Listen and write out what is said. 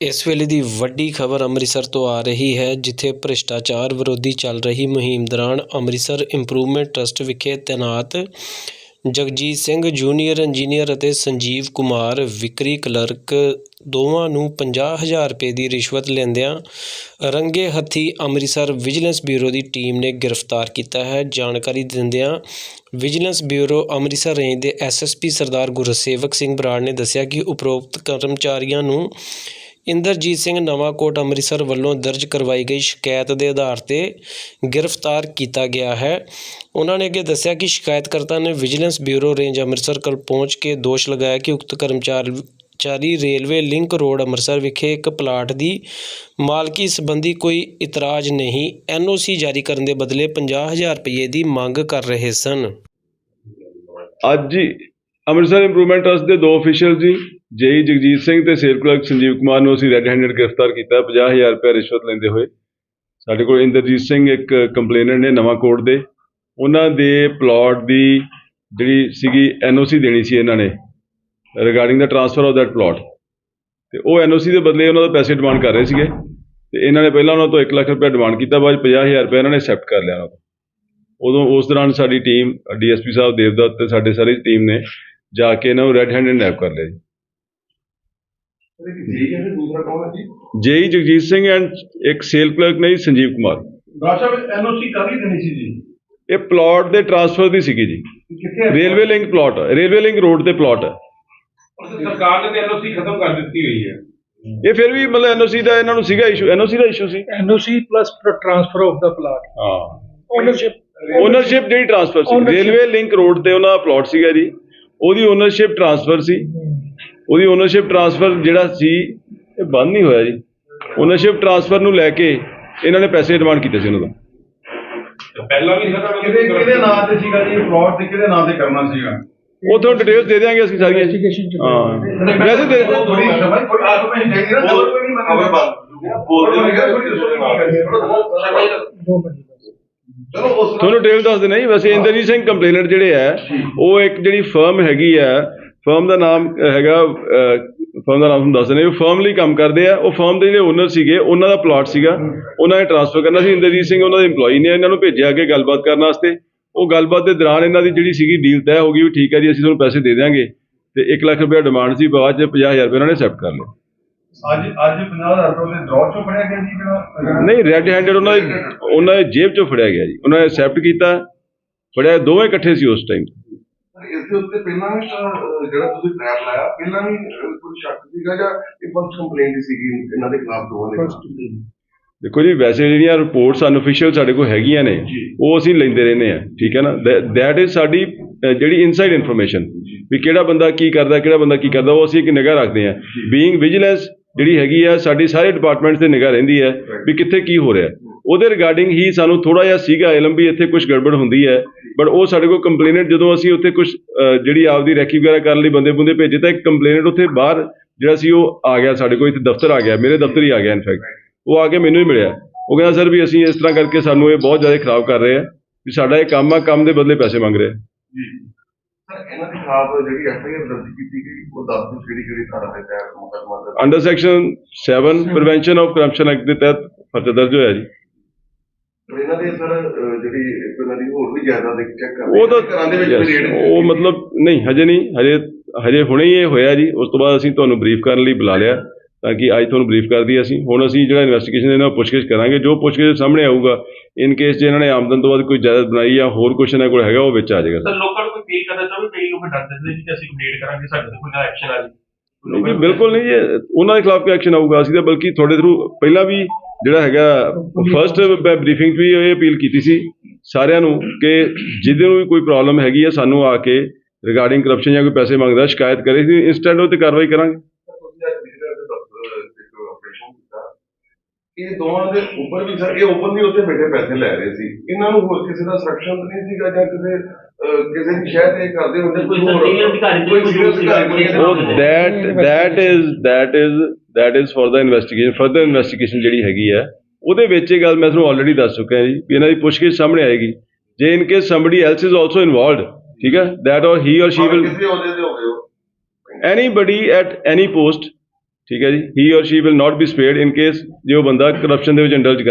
ਇਸ ਵੇਲੇ ਦੀ ਵੱਡੀ ਖਬਰ ਅੰਮ੍ਰਿਤਸਰ ਤੋਂ ਆ ਰਹੀ ਹੈ, ਜਿੱਥੇ ਭ੍ਰਿਸ਼ਟਾਚਾਰ ਵਿਰੋਧੀ ਚੱਲ ਰਹੀ ਮੁਹਿੰਮ ਦੌਰਾਨ ਅੰਮ੍ਰਿਤਸਰ ਇੰਪਰੂਵਮੈਂਟ ਟਰਸਟ ਵਿਖੇ ਤੈਨਾਤ ਜਗਜੀਤ ਸਿੰਘ ਜੂਨੀਅਰ ਇੰਜੀਨੀਅਰ ਅਤੇ ਸੰਜੀਵ ਕੁਮਾਰ ਵਿਕਰੀ ਕਲਰਕ ਦੋਵਾਂ ਨੂੰ 50000 ਰੁਪਏ ਦੀ ਰਿਸ਼ਵਤ ਲੈਂਦਿਆਂ ਰੰਗੇ ਹੱਥੀ ਅੰਮ੍ਰਿਤਸਰ ਵਿਜੀਲੈਂਸ ਬਿਊਰੋ ਦੀ ਟੀਮ ਨੇ ਗ੍ਰਿਫਤਾਰ ਕੀਤਾ ਹੈ। ਜਾਣਕਾਰੀ ਦਿੰਦਿਆਂ ਵਿਜੀਲੈਂਸ ਬਿਊਰੋ ਅੰਮ੍ਰਿਤਸਰ ਰੇਂਜ ਦੇ ਐਸਐਸਪੀ ਸਰਦਾਰ ਗੁਰਸੇਵਕ ਸਿੰਘ ਬਰਾੜ ਨੇ ਦੱਸਿਆ ਕਿ ਉਪਰੋਕਤ ਕਰਮਚਾਰੀਆਂ ਨੂੰ ਇੰਦਰਜੀਤ ਸਿੰਘ ਨਵਾਂਕੋਟ ਅੰਮ੍ਰਿਤਸਰ ਵੱਲੋਂ ਦਰਜ ਕਰਵਾਈ ਗਈ ਸ਼ਿਕਾਇਤ ਦੇ ਆਧਾਰ ਤੇ ਗ੍ਰਿਫਤਾਰ ਕੀਤਾ ਗਿਆ ਹੈ। ਉਹਨਾਂ ਨੇ ਅੱਗੇ ਦੱਸਿਆ ਕਿ ਸ਼ਿਕਾਇਤਕਰਤਾ ਨੇ ਵਿਜੀਲੈਂਸ ਬਿਊਰੋ ਰੇਂਜ ਅੰਮ੍ਰਿਤਸਰ ਕੋਲ ਪਹੁੰਚ ਕੇ ਦੋਸ਼ ਲਗਾਇਆ ਕਿ ਉਕਤ ਕਰਮਚਾਰੀ ਚਾਰੀ ਰੇਲਵੇ ਲਿੰਕ ਰੋਡ ਅੰਮ੍ਰਿਤਸਰ ਵਿਖੇ ਇੱਕ ਪਲਾਟ ਦੀ ਮਾਲਕੀ ਸੰਬੰਧੀ ਕੋਈ ਇਤਰਾਜ਼ ਨਹੀਂ, ਐਨਓਸੀ ਜਾਰੀ ਕਰਨ ਦੇ ਬਦਲੇ 50000 ਰੁਪਏ ਦੀ ਮੰਗ ਕਰ ਰਹੇ ਸਨ। ਅੱਜ ਅੰਮ੍ਰਿਤਸਰ ਇੰਪਰੂਵਮੈਂਟ ਟਰਸਟ ਦੇ ਦੋ ਅਫੀਸ਼ੀਅਲ ਜੀ ਜੇਈ ਜਗਜੀਤ ਸਿੰਘ ਤੇ ਸੇਲ ਕਲਰਕ ਸੰਜੀਵ ਕੁਮਾਰ ਨੂੰ ਅਸੀਂ ਰੈੱਡ ਹੈਂਡਡ ਗ੍ਰਿਫਤਾਰ ਕੀਤਾ 50000 ਰੁਪਏ ਰਿਸ਼ਵਤ ਲੈਂਦੇ ਹੋਏ। ਸਾਡੇ ਕੋਲ ਇੰਦਰਜੀਤ ਸਿੰਘ ਇੱਕ ਕੰਪਲੇਨਰ ਨੇ ਨਵਾਂ ਕੋਰਟ ਦੇ। ਉਹਨਾਂ ਦੇ ਪਲਾਟ ਦੀ ਜਿਹੜੀ ਸੀਗੀ ਐਨਓਸੀ ਦੇਣੀ ਸੀ ਇਹਨਾਂ ਨੇ ਰਿਗਾਰਡਿੰਗ ਦਾ ਟ੍ਰਾਂਸਫਰ ਆਫ ਦੈਟ ਪਲਾਟ ਤੇ ਉਹ ਐਨਓਸੀ ਦੇ ਬਦਲੇ ਉਹਨਾਂ ਦਾ ਪੈਸੇ ਡਿਮਾਂਡ ਕਰ ਰਹੇ ਸੀਗੇ। ਤੇ ਇਹਨਾਂ ਨੇ ਪਹਿਲਾਂ ਉਹਨਾਂ ਤੋਂ 1 ਲੱਖ ਰੁਪਏ ਡਿਮਾਂਡ ਕੀਤਾ, ਬਾਅਦ 'ਚ 50000 ਰੁਪਏ ਇਹਨਾਂ ਨੇ ਐਕਸੈਪਟ ਕਰ ਲਿਆ ਉਹਨਾਂ ਉਦੋਂ ਉਸ ਦੌਰਾਨ ਸਾਡੀ ਟੀਮ ਡੀਐਸਪੀ ਸਾਹਿਬ, ਦੇਵਦੱਤ ਤੇ ਸਾਡੇ ਸਾਰੀ ਟੀਮ ਨੇ ਜਾ ਕੇ ਇਹਨਾਂ ਨੂੰ ਰੈੱਡ ਹੈਂਡਡ ਨੈਪ ਕਰ ਲਿਆ ਜੀ ਠੀਕ ਹੈ ਫਿਰ ਦੂਸਰਾ ਕੌਣ ਹੈ ਜੀ ਜੇਈ ਜਗਜੀਤ ਸਿੰਘ ਐਂਡ ਇੱਕ ਸੇਲ ਕਲਰਕ ਨੇ ਸੰਜੀਵ ਕੁਮਾਰ। ਰਾਸ਼ਾ ਵਿੱਚ ਐਨਓਸੀ ਕਾਹਦੀ ਦੇਣੀ ਸੀ ਜੀ। ਇਹ ਪਲਾਟ ਦੇ ਟ੍ਰਾਂਸਫਰ ਦੀ ਸੀਗੀ ਜੀ। ਹੈ? Railway link plot railway link road ਤੇ ਪਲਾਟ ਹੈ। ਸਰਕਾਰ ਨੇ ਤੇ ਐਨਓਸੀ ਖਤਮ ਕਰ ਦਿੱਤੀ ਹੋਈ ਹੈ। ਇਹ ਫਿਰ ਵੀ ਮਤਲਬ ਐਨਓਸੀ ਦਾ ਇਹਨਾਂ ਨੂੰ ਸੀਗਾ ਇਸ਼ੂ ਐਨਓਸੀ ਦਾ ਇਸ਼ੂ ਸੀ। plus tr- transfer of the plot. ਹਾਂ। Ownership. ਓਨਰਸ਼ਿਪ ਜਿਹੜੀ ਟ੍ਰਾਂਸਫਰ ਸੀ. ਰੇਲਵੇ ਲਿੰਕ ਰੋਡ ਤੇ ਉਹਨਾਂ ਦਾ ਪਲਾਟ ਸੀਗਾ ਜੀ। ਉਹਦੀ ਓਨਰਸ਼ਿਪ ਟ੍ਰਾਂਸਫਰ ਸੀ। ਉਹਦੀ ਓਨਰਸ਼ਿਪ ਟ੍ਰਾਂਸਫਰ ਜਿਹੜਾ ਸੀ ਇਹ ਬੰਦ ਨਹੀਂ ਹੋਇਆ ਜੀ। ਓਨਰਸ਼ਿਪ ਟ੍ਰਾਂਸਫਰ ਨੂੰ ਲੈ ਕੇ ਇਹਨਾਂ ਨੇ ਪੈਸੇ ਡਿਮਾਂਡ ਕੀਤੇ ਸੀ ਉਹਨਾਂ ਤੋਂ। ਪਹਿਲਾਂ ਵੀ ਸਾਡਾ ਕਿਹਦੇ ਕਿਹਦੇ ਨਾਂ ਤੇ ਸੀਗਾ ਜੀ? ਫਰਾਡ ਤੇ ਕਿਹਦੇ ਨਾਂ ਤੇ ਕਰਨਾ ਸੀਗਾ? ਉਹ ਤੁਹਾਨੂੰ ਡਿਟੇਲਸ ਦੇ ਦਿਆਂਗੇ ਅਸੀਂ ਸਾਰੀਆਂ। ਹਾਂ। ਵੈਸੇ ਦੇ ਥੋੜੀ ਸਮਝ ਕੋਈ ਆਪ ਮੈਂ ਨਹੀਂ ਨਾ ਹੋਰ ਕੋਈ ਦੋ ਤੁਹਾਨੂੰ ਡਿਟੇਲ ਦੱਸ ਦੇਣਾ ਜੀ। ਵੈਸੇ ਇੰਦਰਜੀਤ ਸਿੰਘ ਕੰਪਲੇਨਰ ਜਿਹੜੇ ਆ ਉਹ ਇੱਕ ਜਿਹੜੀ ਫਰਮ ਹੈਗੀ ਆ ਫਰਮ ਦਾ ਨਾਮ ਹੈਗਾ ਫਰਮ ਦਾ ਨਾਮ ਤੁਹਾਨੂੰ ਦੱਸ ਦਿੰਦੇ ਉਹ ਫਰਮ ਲਈ ਕੰਮ ਕਰਦੇ ਆ। ਉਹ ਫਰਮ ਦੇ ਜਿਹੜੇ ਓਨਰ ਸੀਗੇ ਉਹਨਾਂ ਦਾ ਪਲਾਟ ਸੀਗਾ। ਉਹਨਾਂ ਨੇ ਟ੍ਰਾਂਸਫਰ ਕਰਨਾ ਸੀ। ਇੰਦਰਜੀਤ ਸਿੰਘ ਉਹਨਾਂ ਦੇ EMPLOYE ਨੇ ਇਹਨਾਂ ਨੂੰ ਭੇਜਿਆ ਅੱਗੇ ਗੱਲਬਾਤ ਕਰਨ ਵਾਸਤੇ। ਉਹ ਗੱਲਬਾਤ ਦੇ ਦੌਰਾਨ ਇਹਨਾਂ ਦੀ ਜਿਹੜੀ ਸੀਗੀ ਡੀਲ ਤੈਅ ਹੋ ਗਈ ਵੀ ਠੀਕ ਹੈ ਜੀ ਅਸੀਂ ਤੁਹਾਨੂੰ ਪੈਸੇ ਦੇ ਦਿਆਂਗੇ। ਤੇ 1 ਲੱਖ ਰੁਪਏ ਡਿਮਾਂਡ ਸੀ ਬਾਅਦ ਚ 50000 ਰੁਪਏ ਉਹਨਾਂ ਨੇ ਐਕਸੈਪਟ ਕਰ ਲਿਆ ਅੱਜ ਅੱਜ 50000 ਰੁਪਏ ਦੇ ਡਰਾਅ ਚੋਂ ਫੜਿਆ ਗਿਆ ਜੀ ਜਿਹੜਾ? ਨਹੀਂ ਰੈੱਡ ਹੈਂਡਡ ਉਹਨਾਂ ਦੇ ਉਹਨਾਂ ਦੇ ਜੇਬ ਚੋਂ ਫੜਿਆ ਗਿਆ ਜੀ। ਉਹਨਾਂ ਨੇ ਐਕਸੈਪਟ ਕੀਤਾ। ਫੜਿਆ ਦੋਵੇਂ ਇਕੱਠੇ ਸੀ ਉਸ ਟਾਈਮ ਇਸ ਦੇ ਉੱਤੇ ਪਹਿਲਾਂ ਵੀ ਤਾਂ, ਅਹ, ਜਿਹੜਾ ਤੁਸੀਂ ਟ੍ਰੈਪ ਲਾਇਆ ਪਹਿਲਾਂ ਵੀ ਅਹ, ਕੋਈ ਸ਼ੱਕ ਸੀਗਾ ਜਾਂ ਇਹ ਫਸਟ ਕੰਪਲੇਂਟ ਸੀਗੀ ਇਹਨਾਂ ਦੇ ਖਿਲਾਫ ਦੋਵਾਂ ਦੇ ਖਿਲਾਫ? ਦੇਖੋ ਜੀ ਵੈਸੇ ਜਿਹੜੀਆਂ ਰਿਪੋਰਟਸ ਅਨਅਫੀਸ਼ੀਅਲ ਸਾਡੇ ਕੋਲ ਹੈਗੀਆਂ ਨੇ ਉਹ ਅਸੀਂ ਲੈਂਦੇ ਰਹਿੰਦੇ ਆ ਠੀਕ ਹੈ ਨਾ? ਦੈਟ ਇਜ਼ ਸਾਡੀ ਅਹ, ਜਿਹੜੀ ਇਨਸਾਈਡ ਇਨਫੋਰਮੇਸ਼ਨ ਵੀ ਕਿਹੜਾ ਬੰਦਾ ਕੀ ਕਰਦਾ ਕਿਹੜਾ ਬੰਦਾ ਕੀ ਕਰਦਾ ਉਹ ਅਸੀਂ ਇੱਕ ਨਿਗਾਹ ਰੱਖਦੇ ਆ ਬੀਇੰਗ ਵਿਜੀਲੈਂਸ ਜਿਹੜੀ ਹੈਗੀ ਆ ਸਾਡੀ ਸਾਰੇ ਡਿਪਾਰਟਮੈਂਟਸ ਤੇ ਨਿਗਾਹ ਰਹਿੰਦੀ ਹੈ ਵੀ ਕਿੱਥੇ ਕੀ ਹੋ ਰਿਹਾ। ਉਹਦੇ ਰਿਗਾਰਡਿੰਗ ਹੀ ਸਾਨੂੰ ਥੋੜਾ ਜਿਹਾ ਸੀਗਾ ਇਲਮ ਵੀ ਇੱਥੇ ਕੁਝ ਗੜਬੜ ਹੁੰਦੀ ਹੈ ਬਟ ਉਹ ਸਾਡੇ ਕੋਲ ਕੰਪਲੇਨਟ ਜਦੋਂ ਅਸੀਂ ਉੱਥੇ ਕੁਝ ਜਿਹੜੀ ਆਪਦੀ ਰੈਕੀ ਵਗੈਰਾ ਕਰਨ ਲਈ ਬੰਦੇ ਬੁੰਦੇ ਭੇਜੇ ਤਾਂ ਇੱਕ ਕੰਪਲੇਨਟ ਉੱਥੇ ਬਾਹਰ ਜਿਹੜਾ ਸੀ ਉਹ ਆ ਗਿਆ ਸਾਡੇ ਕੋਲ ਇੱਥੇ ਦਫ਼ਤਰ ਆ ਗਿਆ ਮੇਰੇ ਦਫ਼ਤਰ ਹੀ ਆ ਗਿਆ ਇਨਫੈਕਟ ਉਹ ਆ ਕੇ ਮੈਨੂੰ ਹੀ ਮਿਲਿਆ। ਉਹ ਕਹਿੰਦਾ ਸਰ ਵੀ ਅਸੀਂ ਇਸ ਤਰ੍ਹਾਂ ਕਰਕੇ ਸਾਨੂੰ ਇਹ ਬਹੁਤ ਜ਼ਿਆਦਾ ਖਰਾਬ ਕਰ ਰਹੇ ਆ ਵੀ ਸਾਡਾ ਇਹ ਕੰਮ ਆ ਕੰਮ ਦੇ ਬਦਲੇ ਪੈਸੇ ਮੰਗ ਰਹੇ ਇਹਨਾਂ ਦੇ ਖਿਲਾਫ ਜਿਹੜੀ ਐਫ ਆਈ ਆਰ ਦਰਜ ਕੀਤੀ ਗਈ ਉਹ ਦੱਸ ਦਿਓ ਕਿਹੜੀ ਕਿਹੜੀ ਧਾਰਾ ਦੇ ਤਹਿਤ ਮੁਕੱਦਮਾ under section 7 prevention of corruption act ਦੇ ਤਹਿਤ ਪਰਚਾ ਦਰਜ ਹੋਇਆ ਜੀ। ਤੇ ਇਹਨਾਂ ਦੇ ਸਰ ਅਹ, ਜਿਹੜੀ ਇੱਕ ਇਹਨਾਂ ਦੀ ਹੋਰ ਵੀ ਜਾਇਦਾਦ ਇੱਕ ਚੈੱਕ ਕਰਦੇ ਉਹ ਤਾਂ ਘਰਾਂ ਦੇ ਵਿੱਚ ਰੇਡ ਉਹ ਮਤਲਬ ਨਹੀਂ ਹਜੇ ਨਹੀਂ ਹਜੇ ਹਜੇ ਹੁਣੇ ਹੀ ਇਹ ਹੋਇਆ ਜੀ। ਉਸ ਤੋਂ ਬਾਅਦ ਅਸੀਂ ਤੁਹਾਨੂੰ ਬਰੀਫ ਕਰਨ ਲਈ ਬੁਲਾ ਲਿਆ ਤਾਂ ਕਿ ਅੱਜ ਤੁਹਾਨੂੰ ਬਰੀਫ ਕਰ ਦਈਏ ਅਸੀਂ। ਹੁਣ ਅਸੀਂ ਜਿਹੜਾ ਇਨਵੈਸਟੀਗੇਸ਼ਨ ਇਹਨਾਂ ਪੁੱਛਗਿੱਛ ਕਰਾਂਗੇ ਜੋ ਪੁੱਛਗਿੱਛ ਸਾਹਮਣੇ ਆਊਗਾ ਇਨ ਕੇਸ ਜੇ ਇਹਨਾਂ ਨੇ ਆਮਦਨ ਤੋਂ ਬਾਅਦ ਕੋਈ ਜਾਇਦਾਦ ਬਣਾਈ ਜਾਂ ਹੋਰ ਕੁਛ ਇਹਨਾਂ ਕੋਲ ਹੈਗਾ ਉਹ ਵਿੱਚ ਆ ਜਾਏਗਾ ਸਰ। ਲੋਕਾਂ ਨੂੰ ਕੋਈ ਫੀਲ ਕਰਦਾ ਚਾਹੋ ਕਈ ਲੋਕ ਡਰ ਜਾਂਦੇ ਨੇ ਕਿ ਅਸੀਂ ਕੰਪਲੀਟ ਕਰਾਂਗੇ ਸਾਡੇ ਤੇ ਕੋਈ ਨਾ ਐਕਸ਼ਨ ਆ ਜੀ ਨਹੀਂ ਜੀ ਬਿਲਕੁਲ ਨਹੀਂ ਜੀ। ਉਹਨਾਂ ਦੇ ਖਿਲਾਫ ਕੋਈ ਐਕਸ਼ਨ ਆਊਗਾ। ਅਸੀਂ ਤਾਂ ਬਲਕਿ ਤੁਹਾਡੇ ਥਰੂ ਪਹਿਲਾਂ ਵੀ ਜਿਹੜਾ ਹੈਗਾ ਫਰਸਟ ਬਰੀਫਿੰਗ 'ਚ ਵੀ ਇਹ ਅਪੀਲ ਕੀਤੀ ਸੀ ਸਾਰਿਆਂ ਨੂੰ ਕਿ ਜਿਹਦੇ ਨੂੰ ਵੀ ਕੋਈ ਪ੍ਰੋਬਲਮ ਹੈਗੀ ਹੈ ਸਾਨੂੰ ਆ ਕੇ ਰਿਗਾਰਡਿੰਗ ਕਰਪਸ਼ਨ ਜਾਂ ਕੋਈ ਪੈਸੇ ਮੰਗਦਾ ਸ਼ਿਕਾਇਤ ਕਰੇ ਸੀ ਇੰਸਟੈਂਟ ਉਹ ਤੇ ਕਾਰਵਾਈ ਕਰਾਂਗੇ। ਇਹ ਦੋਵਾਂ ਦੇ ਉੱਪਰ ਵੀ ਸਰ ਇਹ ਓਪਨਲੀ ਉੱਥੇ ਬੈਠੇ ਪੈਸੇ ਲੈ ਰਹੇ ਸੀ। ਇਹਨਾਂ ਨੂੰ ਹੋਰ ਕਿਸੇ ਦਾ ਸਰਕਸ਼ਨ ਨਹੀਂ ਸੀਗਾ ਜਾਂ ਕਿਸੇ ਕਿਸੇ ਦੀ ਸ਼ਾਇਦ ਇਹ ਕਰਦੇ ਹੁੰਦੇ ਕੋਈ ਹੋਰ- ਕੋਈ ਅਧਿਕਾਰੀ ਕੋਈ that is for the investigation further investigation ਜਿਹੜੀ ਹੈਗੀ ਹੈ ਉਹਦੇ ਵਿੱਚ ਇਹ ਗੱਲ ਮੈਂ ਤੁਹਾਨੂੰ ਆਲਰੇਡੀ ਦੱਸ ਚੁੱਕਿਆ ਜੀ ਵੀ ਇਹਨਾਂ ਦੀ ਪੁੱਛਗਿੱਛ ਸਾਹਮਣੇ ਆਏਗੀ ਜੇ in case somebody else is also involved ਠੀਕ ਹੈ that or he or she will ਕਿਸੇ ਅਹੁਦੇ ਤੇ ਹੋ ਗਏ ਹੋ anybody at any post ਠੀਕ ਹੈ ਜੀ he or she will not be spared in case ਜੇ ਉਹ ਬੰਦਾ ਕਰਪਸ਼ਨ ਦੇ ਵਿੱਚ ਇੰਡਲਜ ਕਰ